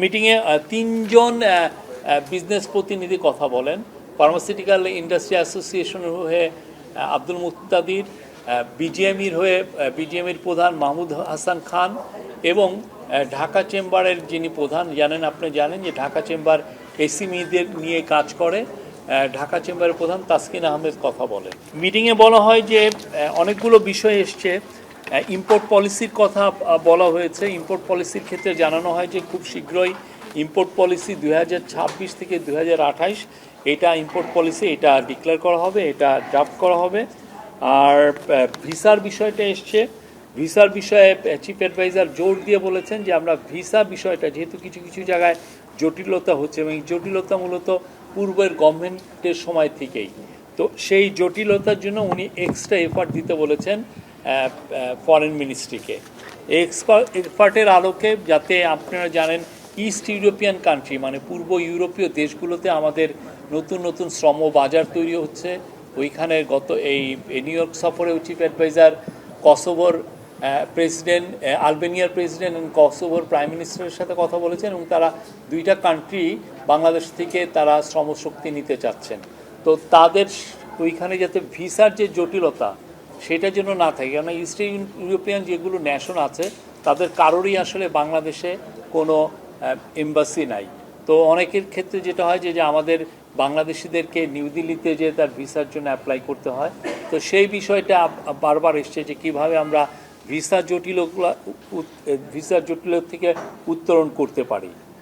মিটিংয়ে তিনজন বিজনেস প্রতিনিধি কথা বলেন। ফার্মাসিউটিক্যাল ইন্ডাস্ট্রি অ্যাসোসিয়েশনের হয়ে আব্দুল মুক্তাদির বিজিএমির হয়ে বিজিএমির প্রধান মাহমুদ হাসান খান এবং ঢাকা চেম্বারের যিনি প্রধান, জানেন, আপনি জানেন যে ঢাকা চেম্বার এসিমিদের নিয়ে কাজ করে। ঢাকা চেম্বারের প্রধান তাসকিন আহমেদ কথা বলেন। মিটিংয়ে বলা হয় যে অনেকগুলো বিষয় এসছে। ইম্পোর্ট পলিসির কথা বলা হয়েছে। ইম্পোর্ট পলিসির ক্ষেত্রে জানানো হয় যে খুব শীঘ্রই ইম্পোর্ট পলিসি দুই হাজার ছাব্বিশ থেকে দু হাজার আঠাশ, এটা ইম্পোর্ট পলিসি এটা ডিক্লেয়ার করা হবে, এটা ড্রাফট করা হবে। আর ভিসার বিষয়টা এসছে। ভিসার বিষয়ে চিফ অ্যাডভাইজার জোর দিয়ে বলেছেন যে আমরা ভিসা বিষয়টা, যেহেতু কিছু কিছু জায়গায় জটিলতা হচ্ছে এবং এই জটিলতা মূলত পূর্বের গভর্নমেন্টের সময় থেকেই। তো সেই জটিলতার জন্য উনি এক্সট্রা এফার্ট দিতে বলেছেন। ফরেন মিনিস্ট্রিকে এক্সপার্টের আলোকে যাতে আপনারা জানেন ইস্ট ইউরোপিয়ান কান্ট্রি মানে পূর্ব ইউরোপীয় দেশগুলোতে আমাদের নতুন নতুন শ্রম বাজার তৈরি হচ্ছে। ওইখানে গত এই নিউ ইয়র্ক সফরে চিফ অ্যাডভাইজার কসোভোর প্রেসিডেন্ট আলবেনিয়ার প্রেসিডেন্ট এবং কসোভোর প্রাইম মিনিস্টারের সাথে কথা বলেছেন এবং তারা দুইটা কান্ট্রি বাংলাদেশ থেকে তারা শ্রমশক্তি নিতে চাচ্ছেন। তো তাদের ওইখানে যাতে ভিসার যে জটিলতা সেটার যেন না থাকে। কেননা ইস্ট ইউরোপিয়ান যেগুলো ন্যাশন আছে, তাদের কারোরই আসলে বাংলাদেশে কোনো এম্বাসি নাই। তো অনেকের ক্ষেত্রে যেটা হয় যে আমাদের বাংলাদেশিদেরকে নিউ দিল্লিতে যে তার ভিসার জন্য অ্যাপ্লাই করতে হয়, তো সেই বিষয়টা বারবার এসছে যে কীভাবে আমরা ভিসা জটিল ভিসা জটিল থেকে উত্তরণ করতে পারি।